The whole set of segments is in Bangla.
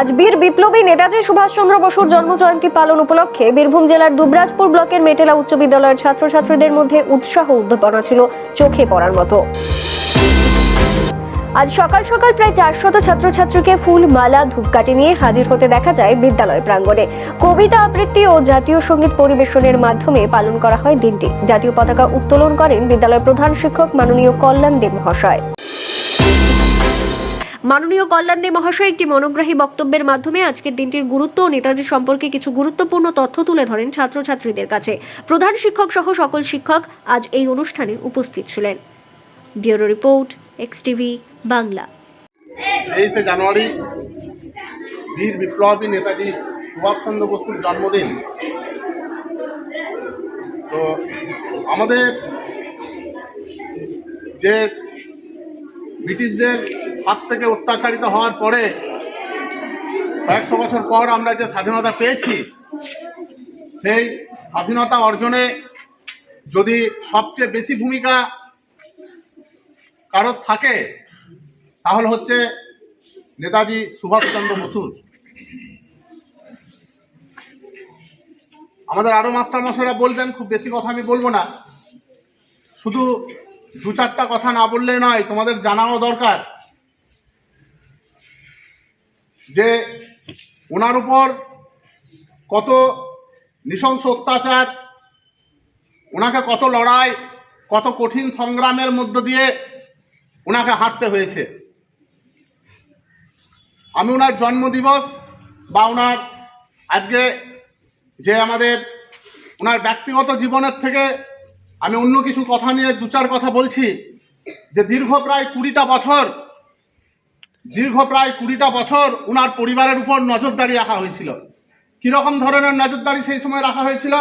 আজ বীর বিপ্লবী নেতাজি সুভাষচন্দ্র বসুর জন্মজয়ন্তী পালন উপলক্ষে বীরভূম জেলার দুবরাজপুর ব্লকের মেটেলা উচ্চ বিদ্যালয়ের ছাত্রছাত্রীদের মধ্যে উৎসাহ উদ্দীপনা ছিল চোখে পড়ার মতো। আজ সকাল সকাল প্রায় চারশত ছাত্রছাত্রীকে ফুল মালা, ধূপকাঠি নিয়ে হাজির হতে দেখা যায় বিদ্যালয় প্রাঙ্গণে। কবিতা আবৃত্তি ও জাতীয় সংগীত পরিবেশনের মাধ্যমে পালন করা হয় দিনটি। জাতীয় পতাকা উত্তোলন করেন বিদ্যালয়ের প্রধান শিক্ষক মাননীয় কল্যাণ দেব মহাশয়। মাননীয় কল্যাণ দে মহাশয় একটি মনোগ্রাহী বক্তব্যের মাধ্যমে আজকের দিনটির গুরুত্ব ও নেতাজি সম্পর্কে কিছু গুরুত্বপূর্ণ তথ্য তুলে ধরেন ছাত্রছাত্রীদের কাছে। প্রধান শিক্ষক সহ সকল শিক্ষক আজ এই অনুষ্ঠানে উপস্থিত ছিলেন। Bureau report, X TV, Bangla. তেইশে জানুয়ারি, বীর বিপ্লবী নেতাজি সুভাষচন্দ্র বসুর জন্মদিন। তো আমাদের যে ব্রিটিশদের হাত থেকে অত্যাচারিত হওয়ার পরে কয়েকশো বছর পর আমরা যে স্বাধীনতা পেয়েছি, সেই স্বাধীনতা অর্জনে যদি সবচেয়ে বেশি ভূমিকা কারোর থাকে, তাহলে হচ্ছে নেতাজি সুভাষচন্দ্র বসুর। আমাদের আরও মাস্টার মশাইরা বলবেন, খুব বেশি কথা আমি বলব না। শুধু দু চারটা কথা না বললেই নয়, তোমাদের জানাও দরকার। যে ওনার উপর কত নৃশংস অত্যাচার ওনাকে কত লড়াই, কত কঠিন সংগ্রামের মধ্য দিয়ে ওনাকে হাঁটতে হয়েছে। আমি ওনার জন্মদিবস বা ওনার আজকে যে আমাদের ওনার ব্যক্তিগত জীবনের থেকে আমি অন্য কিছু কথা নিয়ে দু চার কথা বলছি যে দীর্ঘ প্রায় কুড়িটা বছর দীর্ঘ প্রায় কুড়িটা বছর ওনার পরিবারের উপর নজরদারি রাখা হয়েছিল। কীরকম ধরনের নজরদারি সেই সময় রাখা হয়েছিল?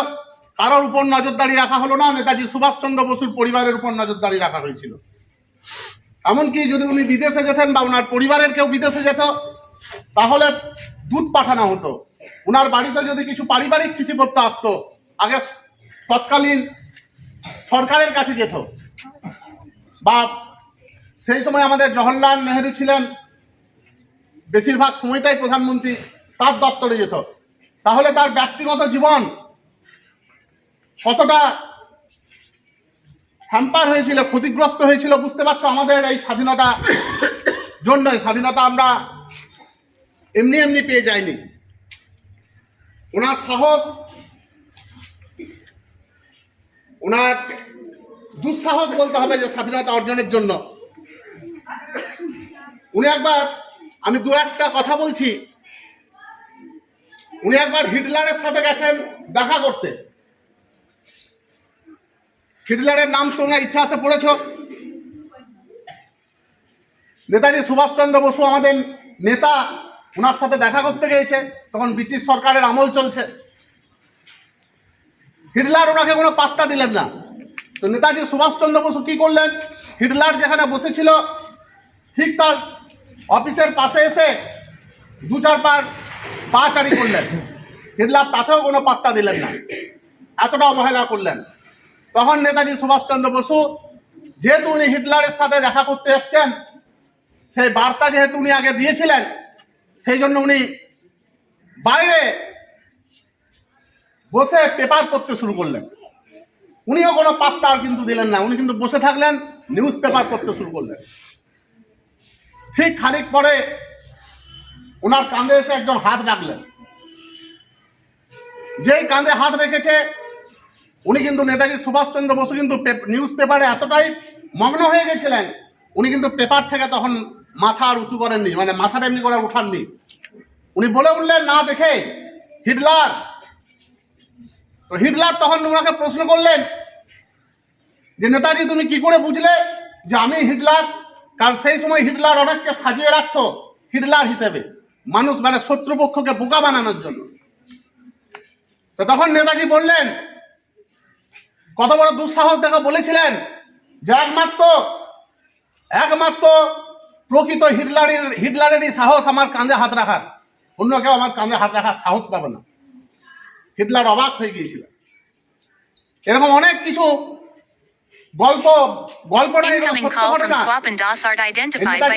কারোর উপর নজরদারি রাখা হলো না, নেতাজি সুভাষচন্দ্র বসুর পরিবারের উপর নজরদারি রাখা হয়েছিল। এমনকি যদি উনি বিদেশে যেতেন বা ওনার পরিবারের কেউ বিদেশে যেত, তাহলে দুধ পাঠানো হতো। ওনার বাড়িতে যদি কিছু পারিবারিক চিঠিপত্র আসতো, আগে তৎকালীন সরকারের কাছে যেত। বা সেই সময় আমাদের জওহরলাল নেহেরু ছিলেন বেশিরভাগ সময়টাই প্রধানমন্ত্রী তার দপ্তরে যেত। তাহলে তার ব্যক্তিগত জীবন কতটা হ্যাম্পার হয়েছিল, ক্ষতিগ্রস্ত হয়েছিল বুঝতে পারছ? আমাদের এই স্বাধীনতা জন্যই, স্বাধীনতা আমরা এমনি এমনি পেয়ে যাইনি। ওনার সাহস, ওনার দুঃসাহস বলতে হবে যে স্বাধীনতা অর্জনের জন্য। উনি একবার আমি দু একটা কথা বলছি। উনি একবার হিটলারের সাথে গেছেন দেখা করতে। হিটলারের নাম তোমরা ইতিহাসে পড়েছ। নেতাজি সুভাষচন্দ্র বসু আমাদের নেতা, ওনার সাথে দেখা করতে গিয়েছে, তখন ব্রিটিশ সরকারের আমল চলছে। হিটলার ওনাকে কোনো পাত্তা দিলেন না। তো নেতাজি সুভাষচন্দ্র বসু কি করলেন? হিটলার যেখানে বসেছিল, ঠিক তার অফিসের পাশে এসে দু চার পার পা চারি করলেন। হিটলার তাতেও কোনো পাত্তা দিলেন না। এতটা অবহেলা করলেন। তখন নেতাজি সুভাষচন্দ্র বসু, যেহেতু উনি হিটলারের সাথে দেখা করতে এসছেন, সেই বার্তা যেহেতু উনি আগে দিয়েছিলেন, সেই জন্য উনি বাইরে বসে পেপার পড়তে শুরু করলেন। উনিও কোনো পাত্তা আর কিন্তু দিলেন না। উনি কিন্তু বসে থাকলেন, নিউজ পেপার পড়তে শুরু করলেন। ঠিক খানিক পরে ওনার কাঁধে এসে একজন হাত রাখলেন। যেই কাঁধে হাত রেখেছে, উনি কিন্তু নেতাজি সুভাষচন্দ্র বসু কিন্তু নিউজ পেপারে এতটাই মগ্ন হয়ে গেছিলেন, উনি কিন্তু পেপার থেকে তখন মাথা আর উঁচু করেননি মানে মাথাটা এমনি করে উঠাননি। উনি বলে উঠলেন, না, দেখে, হিটলার। তো হিটলার তখন ওনাকে প্রশ্ন করলেন, যে নেতাজি, তুমি কি করে বুঝলে যে আমি হিটলার? কারণ সেই সময় হিটলার অনেককে সাজিয়ে রাখতো হিটলার হিসেবে। মানুষ মানে শত্রুপক্ষকে বোকা বানানোর জন্য। তো তখন নেতাজি বললেন, কত বড় দুঃসাহস দেখো, বলেছিলেন যে একমাত্র একমাত্র প্রকৃত হিটলারের, হিটলারেরই সাহস আমার কাঁধে হাত রাখার। অন্য কেউ আমার কাঁধে হাত রাখার সাহস পাবে না। হিটলার অবাক হয়ে গিয়েছিল। এরকম অনেক কিছু গল্প গল্পটা এরকম Incoming সত্য call from ঘটনা Swap and DOS art identified by